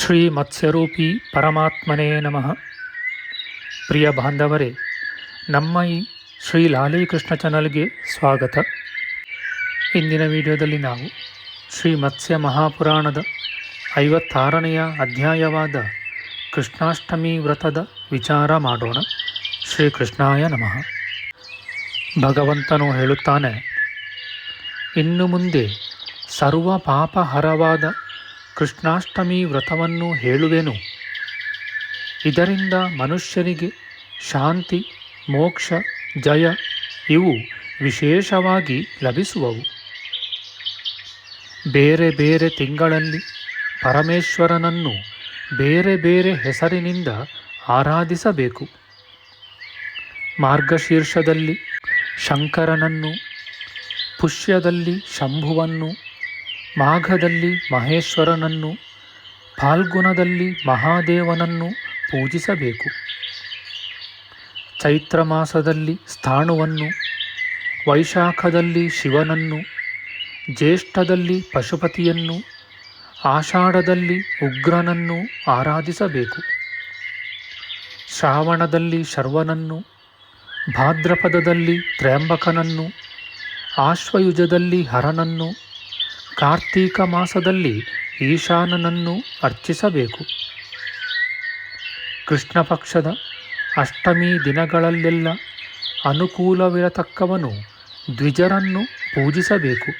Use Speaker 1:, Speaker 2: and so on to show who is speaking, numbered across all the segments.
Speaker 1: ಶ್ರೀ ಮತ್ಸ್ಯರೂಪಿ ಪರಮಾತ್ಮನೇ ನಮಃ. ಪ್ರಿಯ ಬಾಂಧವರೇ, ನಮ್ಮ ಈ ಶ್ರೀ ಲಾಲೀಕೃಷ್ಣ ಚಾನಲ್ಗೆ ಸ್ವಾಗತ. ಇಂದಿನ ವಿಡಿಯೋದಲ್ಲಿ ನಾವು ಶ್ರೀ ಮತ್ಸ್ಯ ಮಹಾಪುರಾಣದ ಐವತ್ತಾರನೆಯ ಅಧ್ಯಾಯವಾದ ಕೃಷ್ಣಾಷ್ಟಮಿ ವ್ರತದ ವಿಚಾರ ಮಾಡೋಣ. ಶ್ರೀಕೃಷ್ಣಾಯ ನಮಃ. ಭಗವಂತನು ಹೇಳುತ್ತಾನೆ, ಇನ್ನು ಮುಂದೆ ಸರ್ವ ಪಾಪಹರವಾದ ಕೃಷ್ಣಾಷ್ಟಮಿ ವ್ರತವನ್ನು ಹೇಳುವೆನು. ಇದರಿಂದ ಮನುಷ್ಯನಿಗೆ ಶಾಂತಿ, ಮೋಕ್ಷ, ಜಯ ಇವು ವಿಶೇಷವಾಗಿ ಲಭಿಸುವವು. ಬೇರೆ ಬೇರೆ ತಿಂಗಳಲ್ಲಿ ಪರಮೇಶ್ವರನನ್ನು ಬೇರೆ ಬೇರೆ ಹೆಸರಿನಿಂದ ಆರಾಧಿಸಬೇಕು. ಮಾರ್ಗಶೀರ್ಷದಲ್ಲಿ ಶಂಕರನನ್ನು, ಪುಷ್ಯದಲ್ಲಿ ಶಂಭುವನ್ನು ಮಾಘದಲ್ಲಿ ಮಹೇಶ್ವರನನ್ನು, ಫಾಲ್ಗುಣದಲ್ಲಿ ಮಹಾದೇವನನ್ನು ಪೂಜಿಸಬೇಕು. ಚೈತ್ರ ಮಾಸದಲ್ಲಿ ಸ್ಥಾಣುವನ್ನು, ವೈಶಾಖದಲ್ಲಿ ಶಿವನನ್ನು, ಜ್ಯೇಷ್ಠದಲ್ಲಿ ಪಶುಪತಿಯನ್ನು, ಆಷಾಢದಲ್ಲಿ ಉಗ್ರನನ್ನು ಆರಾಧಿಸಬೇಕು. ಶ್ರಾವಣದಲ್ಲಿ ಶರ್ವನನ್ನು, ಭಾದ್ರಪದದಲ್ಲಿ ತ್ರ್ಯಂಬಕನನ್ನು, ಆಶ್ವಯುಜದಲ್ಲಿ ಹರನನ್ನು ಕಾರ್ತೀಕ ಮಾಸದಲ್ಲಿ ಈಶಾನನನ್ನು ಅರ್ಚಿಸಬೇಕು. ಕೃಷ್ಣ ಪಕ್ಷದ ಅಷ್ಟಮಿ ದಿನಗಳಲ್ಲೆಲ್ಲ ಅನುಕೂಲವಿರತಕ್ಕವನು ದ್ವಿಜರನ್ನು ಪೂಜಿಸಬೇಕು.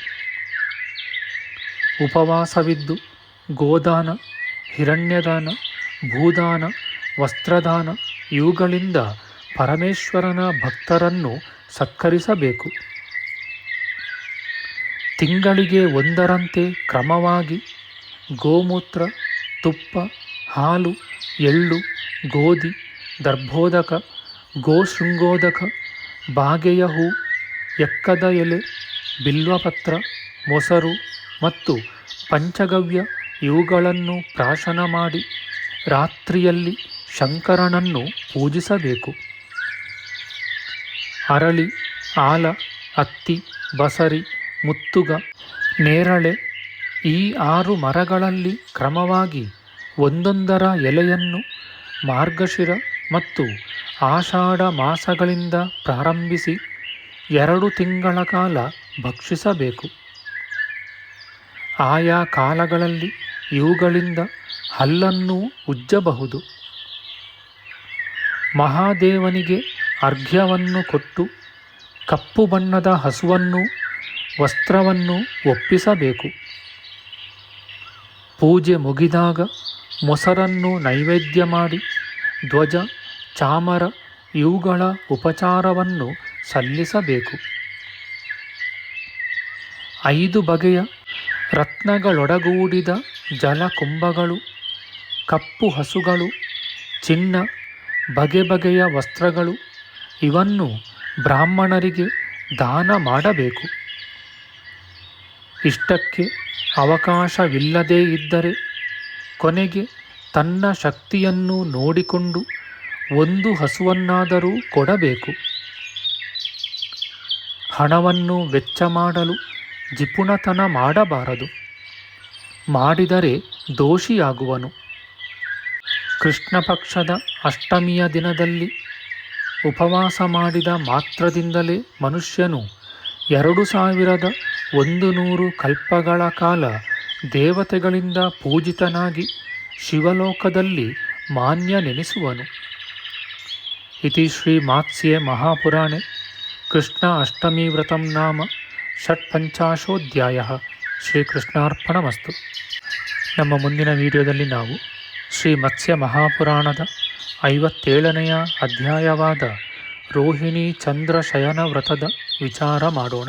Speaker 1: ಉಪವಾಸವಿದ್ದು ಗೋದಾನ, ಹಿರಣ್ಯದಾನ, ಭೂದಾನ, ವಸ್ತ್ರದಾನ ಇವುಗಳಿಂದ ಪರಮೇಶ್ವರನ ಭಕ್ತರನ್ನು ಸತ್ಕರಿಸಬೇಕು. ತಿಂಗಳಿಗೆ ಒಂದರಂತೆ ಕ್ರಮವಾಗಿ ಗೋಮೂತ್ರ, ತುಪ್ಪ, ಹಾಲು, ಎಳ್ಳು, ಗೋಧಿ, ದರ್ಭೋದಕ, ಗೋಶೃಂಗೋದಕ, ಬಾಗೆಯ ಹೂ, ಎಕ್ಕದ ಎಲೆ, ಬಿಲ್ವಪತ್ರ, ಮೊಸರು ಮತ್ತು ಪಂಚಗವ್ಯ ಇವುಗಳನ್ನು ಪ್ರಾಶನ ಮಾಡಿ ರಾತ್ರಿಯಲ್ಲಿ ಶಂಕರನನ್ನು ಪೂಜಿಸಬೇಕು. ಅರಳಿ, ಆಲ, ಅತ್ತಿ, ಬಸರಿ ಮುತ್ತುಗ ನೇರಳೆ ಈ ಆರು ಮರಗಳಲ್ಲಿ ಕ್ರಮವಾಗಿ ಒಂದೊಂದರ ಎಲೆಯನ್ನು ಮಾರ್ಗಶಿರ ಮತ್ತು ಆಷಾಢ ಮಾಸಗಳಿಂದ ಪ್ರಾರಂಭಿಸಿ ಎರಡು ತಿಂಗಳ ಕಾಲ ಭಕ್ಷಿಸಬೇಕು. ಆಯಾ ಕಾಲಗಳಲ್ಲಿ ಇವುಗಳಿಂದ ಹಲ್ಲನ್ನು ಉಜ್ಜಬಹುದು. ಮಹಾದೇವನಿಗೆ ಅರ್ಘ್ಯವನ್ನು ಕೊಟ್ಟು ಕಪ್ಪು ಬಣ್ಣದ ಹಸುವನ್ನು ವಸ್ತ್ರವನ್ನು ಒಪ್ಪಿಸಬೇಕು. ಪೂಜೆ ಮುಗಿದಾಗ ಮೊಸರನ್ನು ನೈವೇದ್ಯ ಮಾಡಿ ಧ್ವಜ, ಚಾಮರ ಇವುಗಳ ಉಪಚಾರವನ್ನು ಸಲ್ಲಿಸಬೇಕು. ಐದು ಬಗೆಯ ರತ್ನಗಳೊಡಗೂಡಿದ ಜಲಕುಂಭಗಳು, ಕಪ್ಪು ಹಸುಗಳು, ಚಿನ್ನ, ಬಗೆ ಬಗೆಯ ವಸ್ತ್ರಗಳು, ಇವನ್ನು ಬ್ರಾಹ್ಮಣರಿಗೆ ದಾನ ಮಾಡಬೇಕು. ಇಷ್ಟಕ್ಕೆ ಅವಕಾಶವಿಲ್ಲದೇ ಇದ್ದರೆ ಕೊನೆಗೆ ತನ್ನ ಶಕ್ತಿಯನ್ನು ನೋಡಿಕೊಂಡು ಒಂದು ಹಸುವನ್ನಾದರೂ ಕೊಡಬೇಕು. ಹಣವನ್ನು ವೆಚ್ಚ ಮಾಡಲು ಜಿಪುಣತನ ಮಾಡಬಾರದು. ಮಾಡಿದರೆ ದೋಷಿಯಾಗುವನು. ಕೃಷ್ಣ ಪಕ್ಷದ ಅಷ್ಟಮಿಯ ದಿನದಲ್ಲಿ ಉಪವಾಸ ಮಾಡಿದ ಮಾತ್ರದಿಂದಲೇ ಮನುಷ್ಯನು ಎರಡು ಸಾವಿರದ ಒಂದು ನೂರು ಕಲ್ಪಗಳ ಕಾಲ ದೇವತೆಗಳಿಂದ ಪೂಜಿತನಾಗಿ ಶಿವಲೋಕದಲ್ಲಿ ಮಾನ್ಯನೆನಿಸುವನು. ಇತಿ ಶ್ರೀ ಮಾತ್ಸ್ಯೆ ಮಹಾಪುರಾಣೆ, ಕೃಷ್ಣ ಅಷ್ಟಮಿ ವ್ರತಂ ನಾಮ ಷಟ್ಪಂಚಾಶೋಧ್ಯಾಯ ಶ್ರೀಕೃಷ್ಣಾರ್ಪಣಮಸ್ತು ನಮ್ಮ ಮುಂದಿನ ವಿಡಿಯೋದಲ್ಲಿ ನಾವು ಶ್ರೀ ಮತ್ಸ್ಯ ಮಹಾಪುರಾಣದ ಐವತ್ತೇಳನೆಯ ಅಧ್ಯಾಯವಾದ ರೋಹಿಣಿ ಚಂದ್ರ ಶಯನ ವ್ರತದ ವಿಚಾರ ಮಾಡೋಣ.